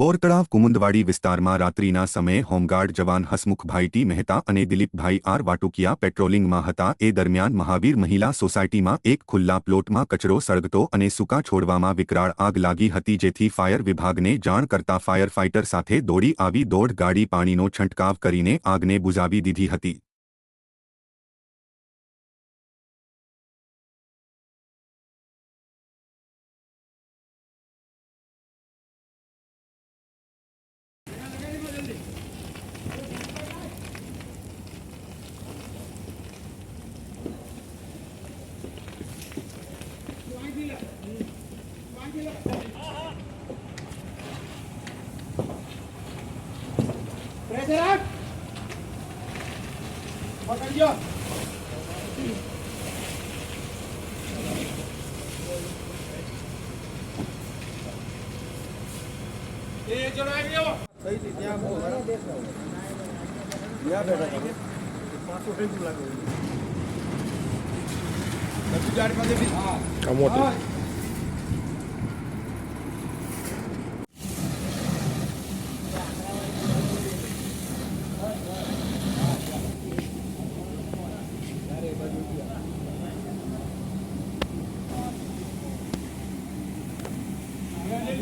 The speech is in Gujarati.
બોરતળાવ કુમુંદવાડી વિસ્તારમાં રાત્રિના સમયે હોમગાર્ડ જવાન હસમુખભાઈ ટી મહેતા અને દિલીપભાઈ આર વાટુકિયા પેટ્રોલિંગમાં હતા. એ દરમિયાન મહાવીર મહિલા સોસાયટીમાં એક ખુલ્લા પ્લોટમાં કચરો સળગતો અને સૂકા છોડવામાં વિકરાળ આગ લાગી હતી જેથી ફાયર વિભાગને જાણ કરતા ફાયર ફાઇટર સાથે દોડી આવી દોઢ ગાડી પાણીનો છંટકાવ કરીને આગને બુઝાવી દીધી હતી. પ્રેશર આપ પકડજો એ જણ આવ્યો કઈ થી ત્યાં બહુ ત્યાં બેઠા તમે પાંચસો ટેમ્પુ લાગે બધી પાસે હા મોટી હા.